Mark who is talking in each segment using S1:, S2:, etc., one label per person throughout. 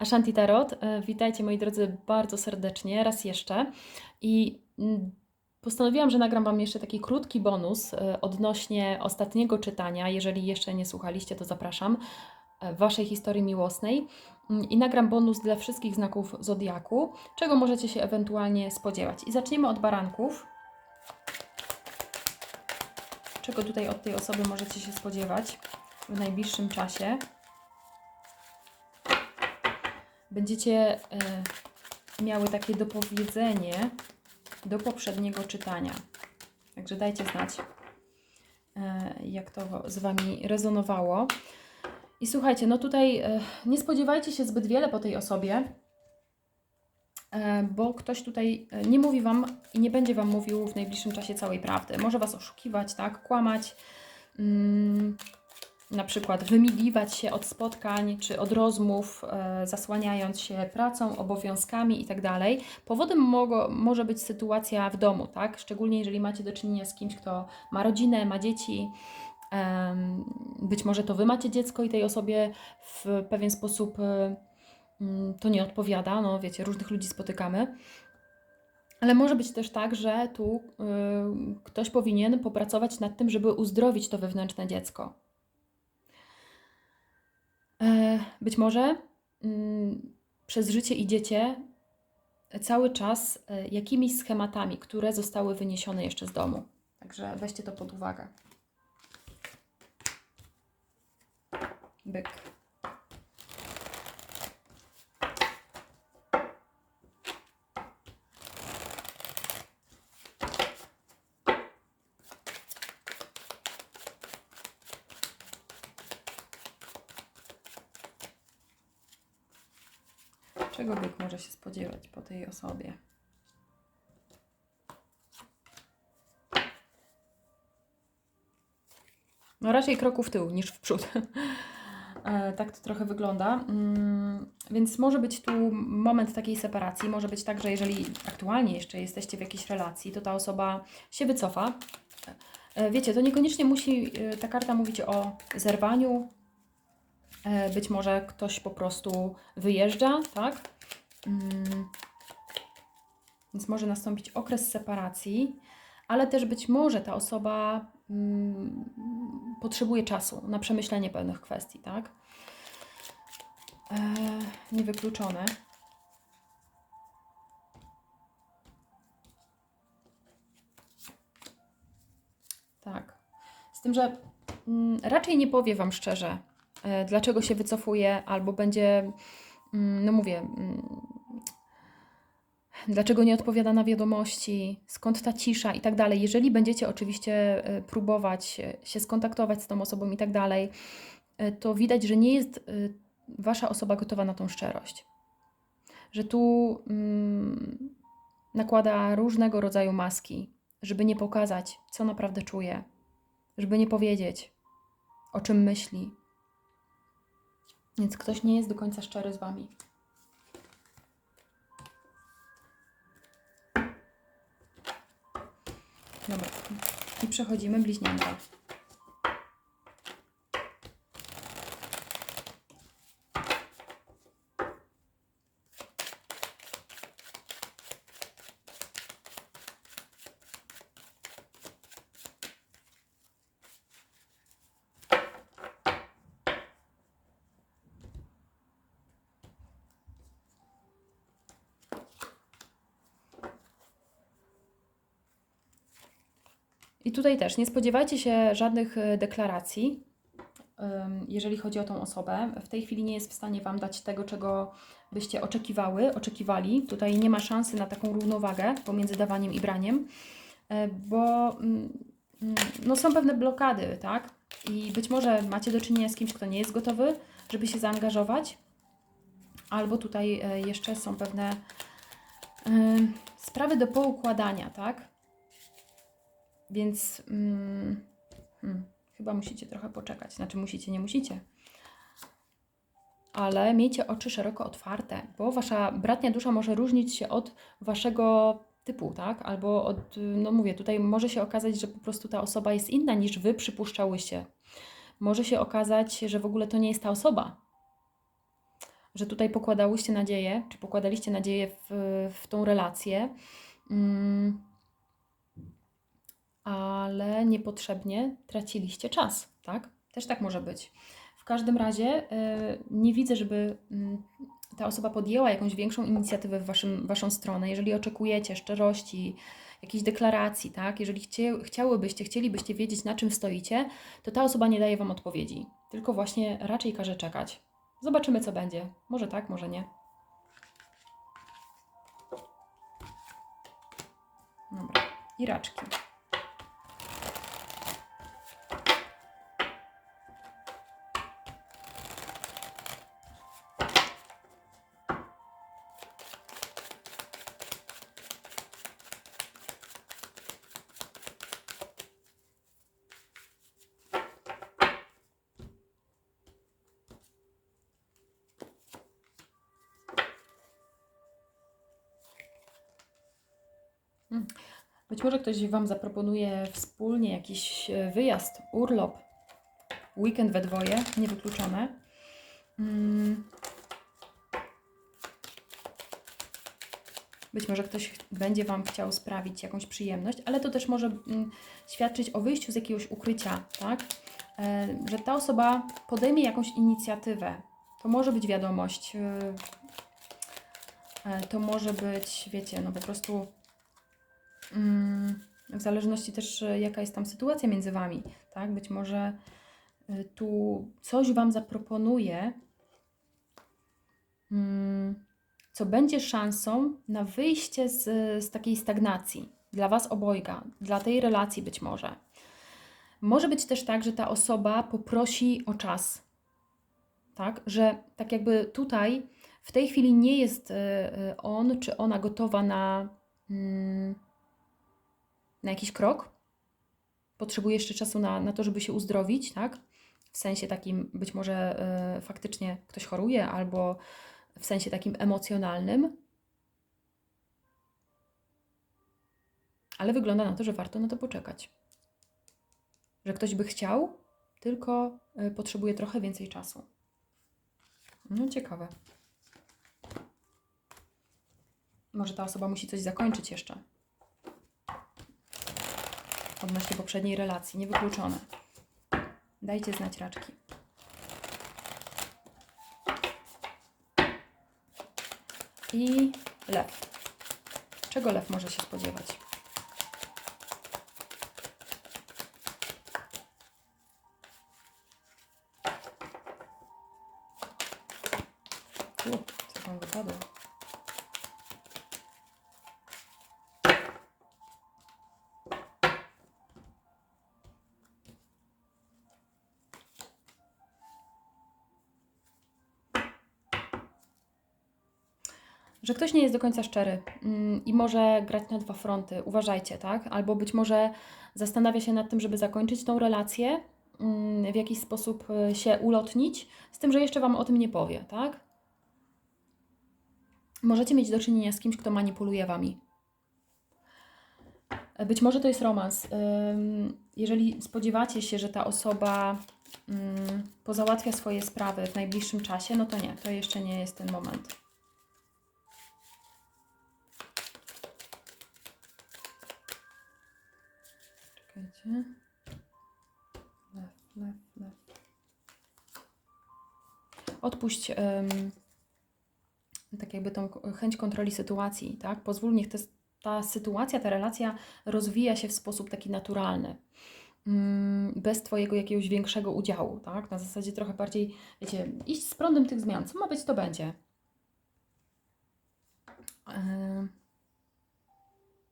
S1: Ashanti Tarot. E, Witajcie moi drodzy bardzo serdecznie, raz jeszcze. I mm, postanowiłam, że nagram Wam jeszcze taki krótki bonus e, odnośnie ostatniego czytania. Jeżeli jeszcze nie słuchaliście, to zapraszam. e, Waszej historii miłosnej. Mm, I nagram bonus dla wszystkich znaków zodiaku, czego możecie się ewentualnie spodziewać. I zaczniemy od baranków. Czego tutaj od tej osoby możecie się spodziewać w najbliższym czasie? Będziecie e, miały takie dopowiedzenie do poprzedniego czytania. Także dajcie znać, e, jak to z Wami rezonowało. I słuchajcie, no tutaj e, nie spodziewajcie się zbyt wiele po tej osobie, bo ktoś tutaj nie mówi Wam i nie będzie Wam mówił w najbliższym czasie całej prawdy. Może Was oszukiwać, tak, kłamać. Mm, na przykład wymigiwać się od spotkań czy od rozmów, e, zasłaniając się pracą, obowiązkami itd. Powodem mogo, może być sytuacja w domu, tak? Szczególnie jeżeli macie do czynienia z kimś, kto ma rodzinę, ma dzieci. Być może to wy macie dziecko i tej osobie w pewien sposób e, mm, to nie odpowiada. No wiecie, różnych ludzi spotykamy. Ale może być też tak, że tu y, ktoś powinien popracować nad tym, żeby uzdrowić to wewnętrzne dziecko. E, Być może mm, przez życie idziecie cały czas e, jakimiś schematami, które zostały wyniesione jeszcze z domu. Także weźcie to pod uwagę. Byk. Czego byk może się spodziewać po tej osobie? No raczej kroku w tył niż w przód. E, tak to trochę wygląda. Mm, Więc może być tu moment takiej separacji. Może być tak, że jeżeli aktualnie jeszcze jesteście w jakiejś relacji, to ta osoba się wycofa. E, Wiecie, to niekoniecznie musi e, ta karta mówić o zerwaniu. E, Być może ktoś po prostu wyjeżdża, tak? Mm. Więc może nastąpić okres separacji, ale też być może ta osoba mm, potrzebuje czasu na przemyślenie pewnych kwestii, tak? E, niewykluczone. Tak. Z tym, że mm, raczej nie powie Wam szczerze, dlaczego się wycofuje, albo będzie, mm, no mówię, mm, dlaczego nie odpowiada na wiadomości, skąd ta cisza i tak dalej. Jeżeli będziecie oczywiście e, próbować e, się skontaktować z tą osobą i tak dalej, e, to widać, że nie jest e, wasza osoba gotowa na tą szczerość. Że tu mm, nakłada różnego rodzaju maski, żeby nie pokazać, co naprawdę czuje, żeby nie powiedzieć, o czym myśli. Więc ktoś nie jest do końca szczery z wami. Dobra. I przechodzimy bliźnięta. I tutaj też nie spodziewajcie się żadnych e, deklaracji, jeżeli chodzi o tą osobę. W tej chwili nie jest w stanie Wam dać tego, czego byście oczekiwały, oczekiwali. Tutaj nie ma szansy na taką równowagę pomiędzy dawaniem i braniem, e, bo mm, mm, no, są pewne blokady, tak? I być może macie do czynienia z kimś, kto nie jest gotowy, żeby się zaangażować, albo tutaj e, jeszcze są pewne sprawy do poukładania, tak? Więc mm, hmm, chyba musicie trochę poczekać. Znaczy musicie, nie musicie. Ale miejcie oczy szeroko otwarte, bo wasza bratnia dusza może różnić się od waszego typu, tak? Albo od, no mówię, tutaj może się okazać, że po prostu ta osoba jest inna niż wy przypuszczałyście. Może się okazać, że w ogóle to nie jest ta osoba. że tutaj pokładałyście nadzieję, czy pokładaliście nadzieję w, w tą relację, mm, ale niepotrzebnie traciliście czas, tak? Też tak może być. W każdym razie y, nie widzę, żeby mm, ta osoba podjęła jakąś większą inicjatywę w waszym, waszą stronę. Jeżeli oczekujecie szczerości, jakiejś deklaracji, tak? Jeżeli chcie, chciałybyście, chcielibyście wiedzieć, na czym stoicie, to ta osoba nie daje wam odpowiedzi. Tylko właśnie raczej każe czekać. Zobaczymy, co będzie. Może tak, może nie. Dobra. I raczki. Być może ktoś Wam zaproponuje wspólnie jakiś e, wyjazd, urlop, weekend we dwoje, niewykluczone. Mm. Być może ktoś będzie Wam chciał sprawić jakąś przyjemność, ale to też może mm, świadczyć o wyjściu z jakiegoś ukrycia, tak? E, że ta osoba podejmie jakąś inicjatywę. To może być wiadomość, e, e, to może być, wiecie, no po prostu w zależności też, e, jaka jest tam sytuacja między Wami, tak? Być może e, tu coś Wam zaproponuje, mm, co będzie szansą na wyjście z, z takiej stagnacji dla Was obojga, dla tej relacji być może. Może być też tak, że ta osoba poprosi o czas, tak? Że tak jakby tutaj w tej chwili nie jest e, on czy ona gotowa na. Mm, na jakiś krok. Potrzebuje jeszcze czasu na, na to, żeby się uzdrowić, tak? W sensie takim być może y, faktycznie ktoś choruje, albo w sensie takim emocjonalnym. Ale wygląda na to, że warto na to poczekać. Że ktoś by chciał, tylko y, potrzebuje trochę więcej czasu. No ciekawe. Może ta osoba musi coś zakończyć jeszcze odnośnie poprzedniej relacji. Niewykluczone. Dajcie znać raczki. I lew. Czego lew może się spodziewać? Ktoś nie jest do końca szczery mm, i może grać na dwa fronty. Uważajcie, tak? Albo być może zastanawia się nad tym, żeby zakończyć tą relację, mm, w jakiś sposób y, się ulotnić, z tym, że jeszcze Wam o tym nie powie, tak? Możecie mieć do czynienia z kimś, kto manipuluje Wami. Być może to jest romans. Jeżeli spodziewacie się, że ta osoba mm, pozałatwia swoje sprawy w najbliższym czasie, no to nie, to jeszcze nie jest ten moment. Czekajcie. Lew, lew, lew. Odpuść um, tak jakby tą chęć kontroli sytuacji, tak? Pozwól, niech te, ta sytuacja, ta relacja rozwija się w sposób taki naturalny. Um, bez Twojego jakiegoś większego udziału, tak? Na zasadzie trochę bardziej, wiecie, iść z prądem tych zmian. Co ma być, to będzie. Yy,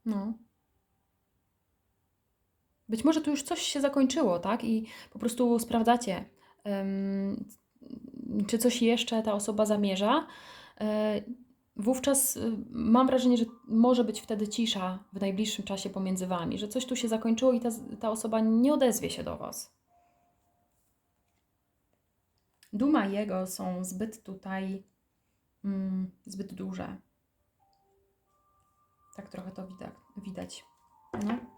S1: no. Być może tu już coś się zakończyło, tak? I po prostu sprawdzacie, czy coś jeszcze ta osoba zamierza. E, wówczas y, mam wrażenie, że może być wtedy cisza w najbliższym czasie pomiędzy Wami, że coś tu się zakończyło i ta, ta osoba nie odezwie się do Was. Duma jego są zbyt tutaj, mm, zbyt duże. Tak trochę to widać. widać. No.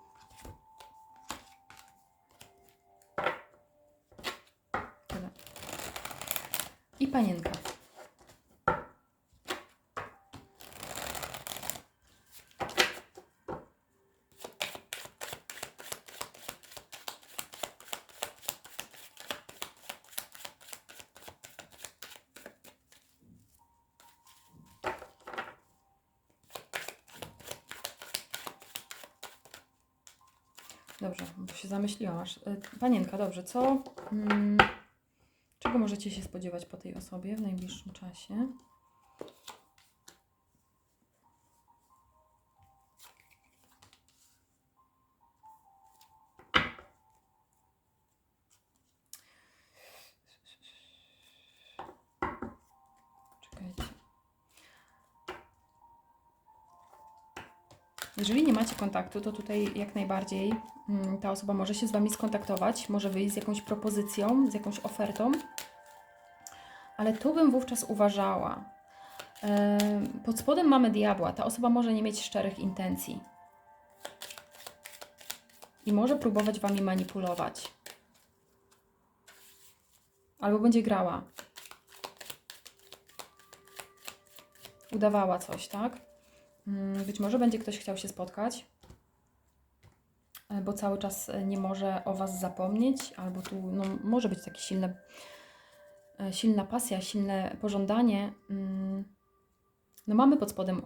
S1: i panienka. Dobrze, bo się zamyśliłam aż. Y, panienka, dobrze, co? Hmm możecie się spodziewać po tej osobie w najbliższym czasie? Jeżeli nie macie kontaktu, to tutaj jak najbardziej mm, ta osoba może się z Wami skontaktować, może wyjść z jakąś propozycją, z jakąś ofertą, ale tu bym wówczas uważała. Pod spodem mamy diabła. Ta osoba może nie mieć szczerych intencji i może próbować Wami manipulować. Albo będzie grała. Udawała coś, tak? Mm, Być może będzie ktoś chciał się spotkać, e, bo cały czas e, nie może o Was zapomnieć, albo tu no, może być takie silne, silna pasja, silne pożądanie. Mm, No mamy pod spodem,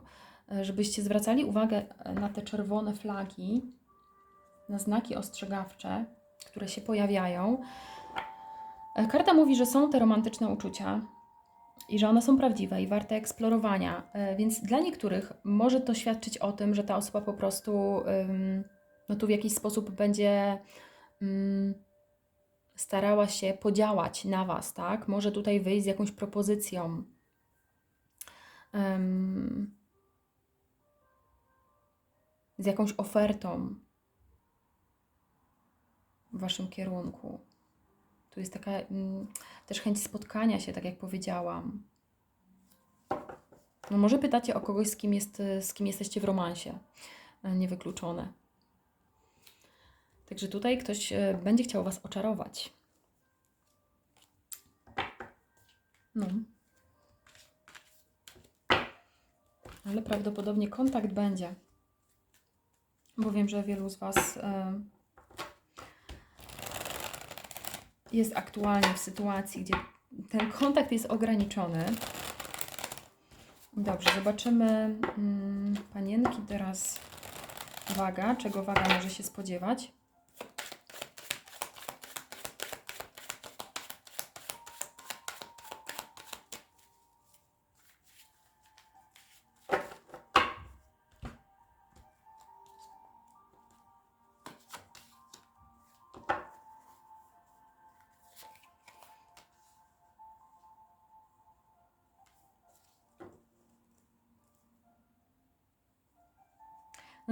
S1: e, żebyście zwracali uwagę e, na te czerwone flagi, na znaki ostrzegawcze, które się pojawiają. E, Karta mówi, że są te romantyczne uczucia, i że one są prawdziwe i warte eksplorowania. E, Więc dla niektórych może to świadczyć o tym, że ta osoba po prostu no tu w jakiś sposób będzie starała się podziałać na Was, tak? Może tutaj wyjść z jakąś propozycją. Ym, z jakąś ofertą w Waszym kierunku. Tu jest taka mm, też chęć spotkania się, tak jak powiedziałam. No może pytacie o kogoś, z kim, jest, z kim jesteście w romansie. E, Niewykluczone. Także tutaj ktoś e, będzie chciał Was oczarować. No. Ale prawdopodobnie kontakt będzie. Bo wiem, że wielu z Was e, jest aktualnie w sytuacji, gdzie ten kontakt jest ograniczony. Dobrze, zobaczymy mm, panienki teraz. Waga, czego waga może się spodziewać?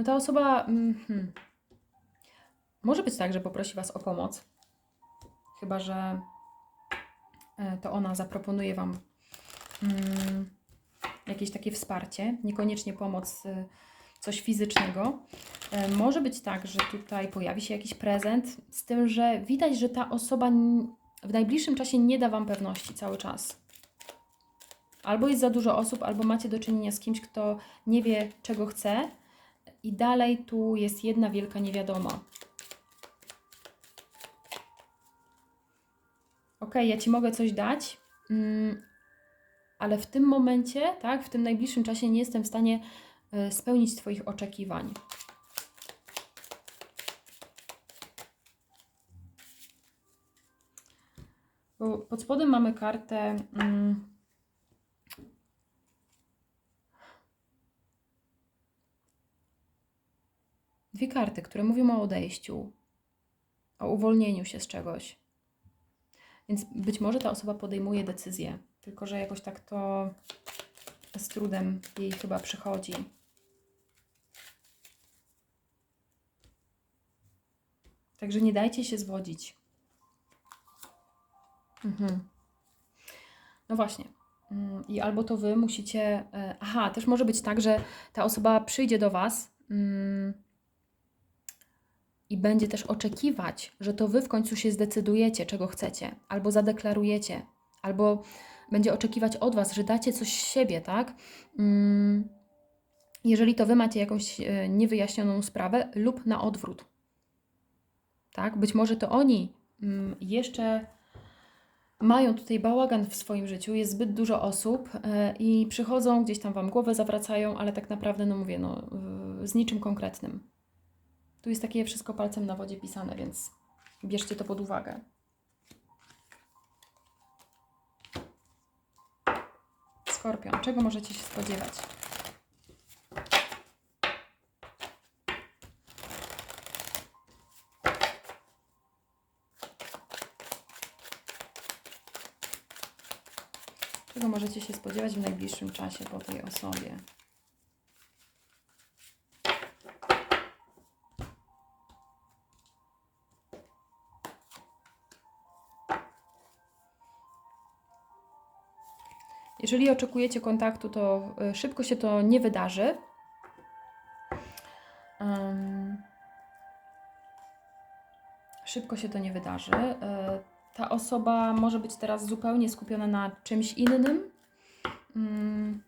S1: No ta osoba mm, hmm, może być tak, że poprosi Was o pomoc. Chyba, że e, to ona zaproponuje Wam mm, jakieś takie wsparcie, niekoniecznie pomoc, y, coś fizycznego. E, Może być tak, że tutaj pojawi się jakiś prezent, z tym, że widać, że ta osoba w najbliższym czasie nie da Wam pewności cały czas. Albo jest za dużo osób, albo macie do czynienia z kimś, kto nie wie, czego chce, i dalej tu jest jedna wielka niewiadoma. Ok, ja Ci mogę coś dać, mm, ale w tym momencie, tak, w tym najbliższym czasie nie jestem w stanie y, spełnić Twoich oczekiwań. Pod spodem mamy kartę. Mm, dwie karty, które mówią o odejściu, o uwolnieniu się z czegoś. Więc być może ta osoba podejmuje decyzję, tylko że jakoś tak to z trudem jej chyba przychodzi. Także nie dajcie się zwodzić. Mhm. No właśnie. Mm, I albo to wy musicie. e, Aha, też może być tak, że ta osoba przyjdzie do was. I będzie też oczekiwać, że to wy w końcu się zdecydujecie, czego chcecie, albo zadeklarujecie, albo będzie oczekiwać od was, że dacie coś z siebie, tak? Mm, Jeżeli to wy macie jakąś e, niewyjaśnioną sprawę, lub na odwrót. Tak? Być może to oni mm, jeszcze mają tutaj bałagan w swoim życiu, jest zbyt dużo osób e, i przychodzą, gdzieś tam wam głowę zawracają, ale tak naprawdę, no mówię, no, z niczym konkretnym. Tu jest takie wszystko palcem na wodzie pisane, więc bierzcie to pod uwagę. Skorpion, czego możecie się spodziewać? Czego możecie się spodziewać w najbliższym czasie po tej osobie? Jeżeli oczekujecie kontaktu, to y, szybko się to nie wydarzy. Em, szybko się to nie wydarzy. E, Ta osoba może być teraz zupełnie skupiona na czymś innym mm,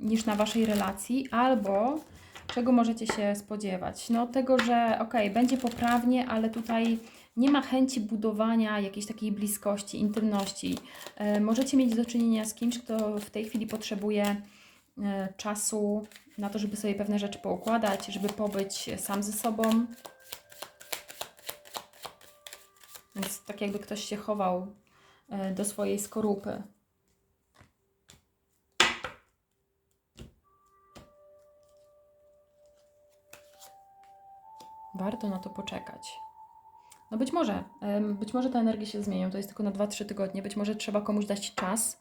S1: niż na waszej relacji, albo czego możecie się spodziewać? No tego, że okej, będzie poprawnie, ale tutaj nie ma chęci budowania jakiejś takiej bliskości, intymności. E, Możecie mieć do czynienia z kimś, kto w tej chwili potrzebuje e, czasu na to, żeby sobie pewne rzeczy poukładać, żeby pobyć sam ze sobą. Więc tak jakby ktoś się chował e, do swojej skorupy. Warto na to poczekać. No być może, być może te energie się zmienią, to jest tylko na 2-3 tygodnie, być może trzeba komuś dać czas,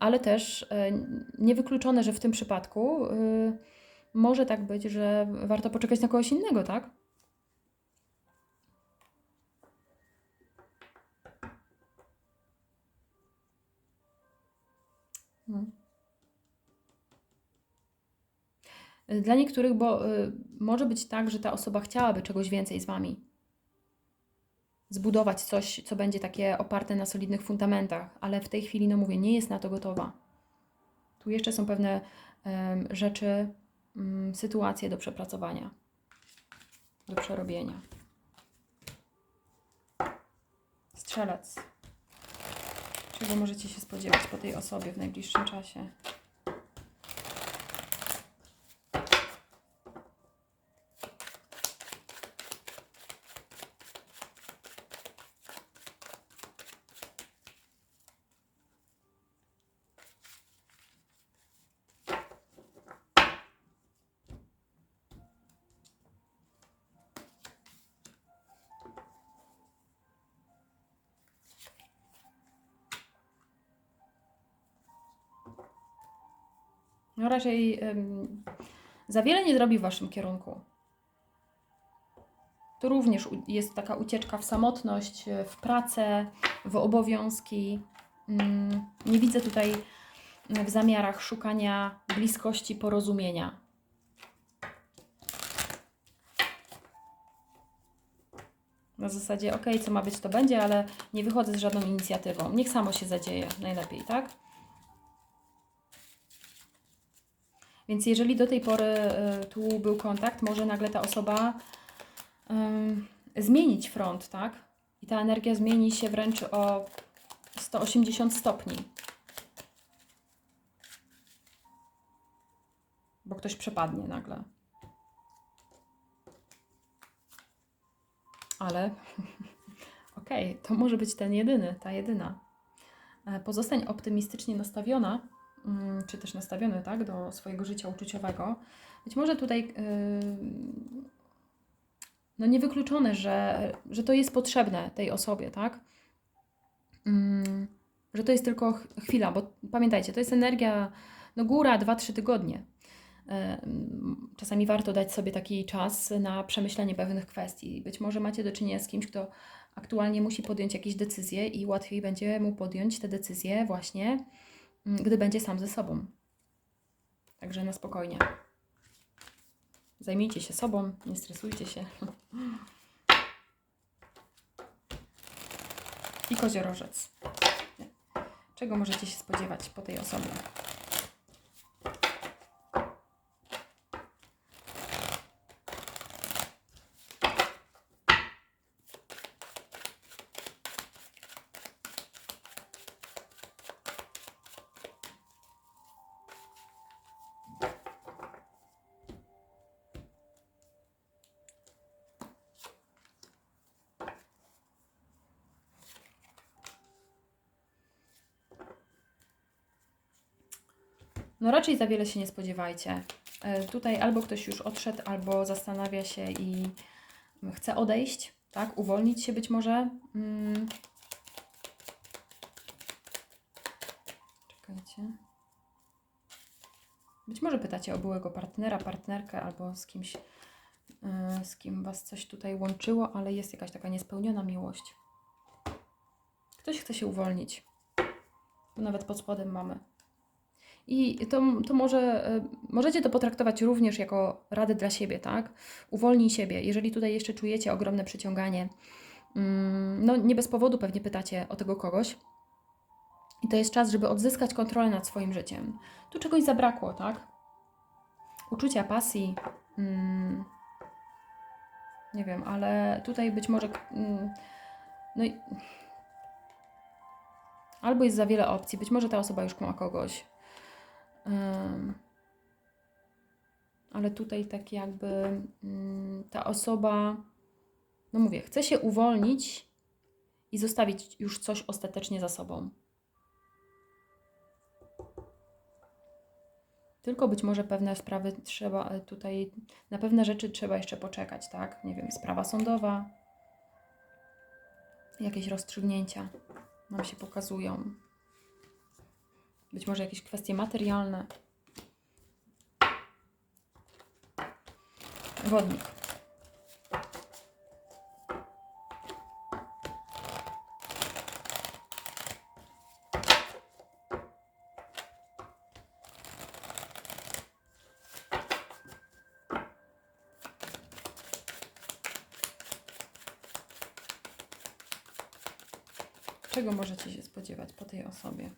S1: ale też e, niewykluczone, że w tym przypadku y, może tak być, że warto poczekać na kogoś innego, tak? No. Dla niektórych, bo y, może być tak, że ta osoba chciałaby czegoś więcej z Wami. Zbudować coś, co będzie takie oparte na solidnych fundamentach, ale w tej chwili, no mówię, nie jest na to gotowa. Tu jeszcze są pewne em, rzeczy, mm, sytuacje do przepracowania, do przerobienia. Strzelec. Czego możecie się spodziewać po tej osobie w najbliższym czasie? Raczej em, za wiele nie zrobi w Waszym kierunku. To również jest taka ucieczka w samotność, e, w pracę, w obowiązki. Mm, Nie widzę tutaj e, w zamiarach szukania bliskości, porozumienia. Na zasadzie, ok, co ma być, to będzie, ale nie wychodzę z żadną inicjatywą. Niech samo się zadzieje, najlepiej, tak? Więc jeżeli do tej pory y, tu był kontakt, może nagle ta osoba ym, zmienić front, tak? I ta energia zmieni się wręcz o 180 stopni. Bo ktoś przepadnie nagle. Ale okej, to może być ten jedyny, ta jedyna. E, Pozostań optymistycznie nastawiona, czy też nastawiony tak, do swojego życia uczuciowego. Być może tutaj yy, no niewykluczone, że, że to jest potrzebne tej osobie, tak? Mm, że to jest tylko ch- chwila, bo pamiętajcie, to jest energia, no góra 2-3 tygodnie. Ym, Czasami warto dać sobie taki czas na przemyślenie pewnych kwestii. Być może macie do czynienia z kimś, kto aktualnie musi podjąć jakieś decyzje i łatwiej będzie mu podjąć te decyzje właśnie, mm, gdy będzie sam ze sobą. Także na spokojnie. Zajmijcie się sobą, nie stresujcie się. I koziorożec. Czego możecie się spodziewać po tej osobie? No raczej za wiele się nie spodziewajcie. E, Tutaj albo ktoś już odszedł, albo zastanawia się i chce odejść, tak? Uwolnić się być może. Mm. Czekajcie. Być może pytacie o byłego partnera, partnerkę albo z kimś, yy, z kim Was coś tutaj łączyło, ale jest jakaś taka niespełniona miłość. Ktoś chce się uwolnić. Tu nawet pod spodem mamy. I to, to może, y, możecie to potraktować również jako radę dla siebie, tak? Uwolnij siebie. Jeżeli tutaj jeszcze czujecie ogromne przyciąganie, mm, no nie bez powodu pewnie pytacie o tego kogoś. I to jest czas, żeby odzyskać kontrolę nad swoim życiem. Tu czegoś zabrakło, tak? Uczucia, pasji. Mm, nie wiem, ale tutaj być może. Mm, no i. Albo jest za wiele opcji, być może ta osoba już ma kogoś. Ale tutaj tak jakby mm, ta osoba, no mówię, chce się uwolnić i zostawić już coś ostatecznie za sobą. Tylko być może pewne sprawy trzeba e, tutaj, na pewne rzeczy trzeba jeszcze poczekać, tak? Nie wiem, sprawa sądowa, jakieś rozstrzygnięcia nam się pokazują. Być może jakieś kwestie materialne. Wodnik. Czego możecie się spodziewać po tej osobie?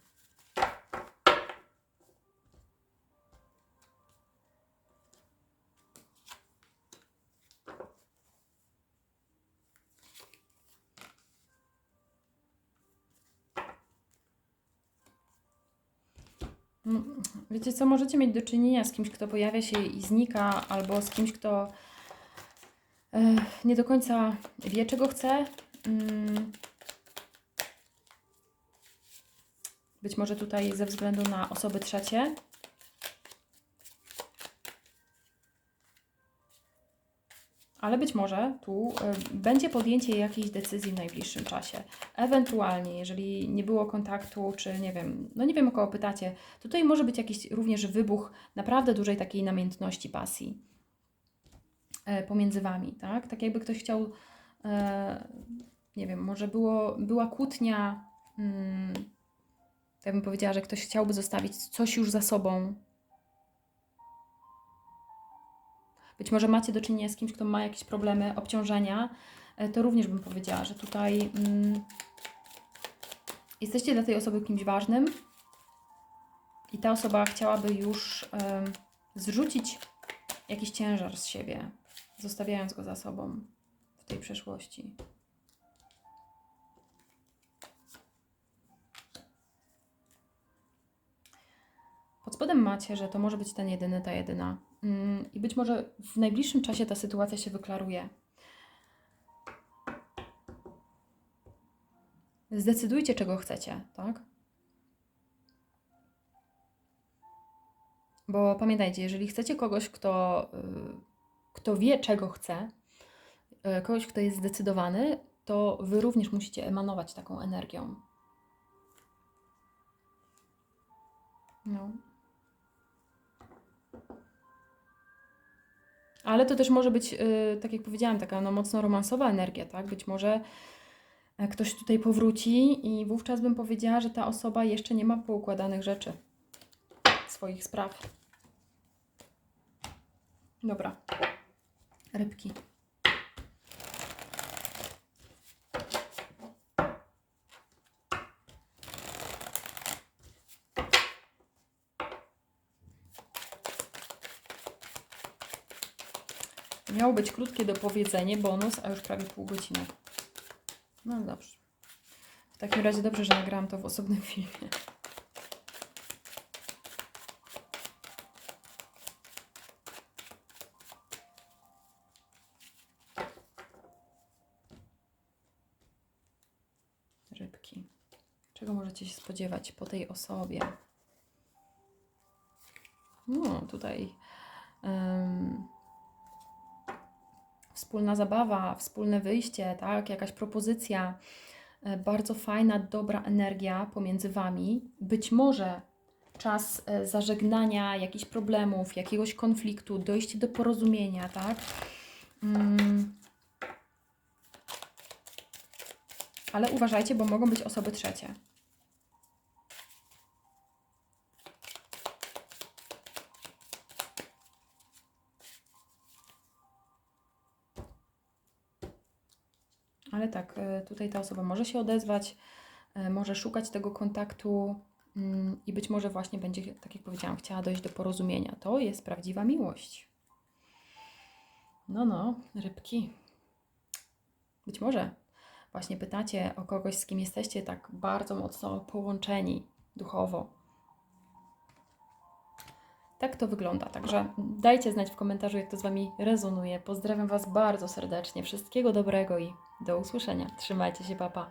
S1: Wiecie co, możecie mieć do czynienia z kimś, kto pojawia się i znika, albo z kimś, kto e, nie do końca wie, czego chce. Mm. Być może tutaj ze względu na osoby trzecie. Ale być może tu y, będzie podjęcie jakiejś decyzji w najbliższym czasie. Ewentualnie, jeżeli nie było kontaktu, czy nie wiem, no nie wiem o kogo pytacie, tutaj może być jakiś również wybuch naprawdę dużej takiej namiętności, pasji e, pomiędzy Wami, tak? Tak jakby ktoś chciał, e, nie wiem, może było, była kłótnia, mm, ja bym powiedziała, że ktoś chciałby zostawić coś już za sobą. Być może macie do czynienia z kimś, kto ma jakieś problemy, obciążenia, e, to również bym powiedziała, że tutaj mm, jesteście dla tej osoby kimś ważnym i ta osoba chciałaby już em, zrzucić jakiś ciężar z siebie, zostawiając go za sobą w tej przeszłości. Pod spodem macie, że to może być ten jedyny, ta jedyna. Mm, I być może w najbliższym czasie ta sytuacja się wyklaruje. Zdecydujcie, czego chcecie, tak? Bo pamiętajcie, jeżeli chcecie kogoś, kto, y, kto wie, czego chce, y, kogoś, kto jest zdecydowany, to wy również musicie emanować taką energią. No. Ale to też może być, y, tak jak powiedziałam, taka no, mocno romansowa energia, tak? Być może e, ktoś tutaj powróci i wówczas bym powiedziała, że ta osoba jeszcze nie ma poukładanych rzeczy, swoich spraw. Dobra. Rybki. Miało być krótkie dopowiedzenie, bonus, a już prawie pół godziny. No dobrze. W takim razie dobrze, że nagrałam to w osobnym filmie. Rybki. Czego możecie się spodziewać po tej osobie? No, tutaj em, wspólna zabawa, wspólne wyjście, tak? Jakaś propozycja, e, bardzo fajna, dobra energia pomiędzy Wami. Być może czas e, zażegnania jakichś problemów, jakiegoś konfliktu, dojście do porozumienia, tak? Mm. Ale uważajcie, bo mogą być osoby trzecie. Tak, e, tutaj ta osoba może się odezwać, e, może szukać tego kontaktu mm, i być może właśnie będzie, tak jak powiedziałam, chciała dojść do porozumienia. To jest prawdziwa miłość. No, no, rybki. Być może właśnie pytacie o kogoś, z kim jesteście tak bardzo mocno połączeni duchowo. Tak to wygląda. Także dajcie znać w komentarzu, jak to z Wami rezonuje. Pozdrawiam Was bardzo serdecznie. Wszystkiego dobrego i do usłyszenia. Trzymajcie się, papa.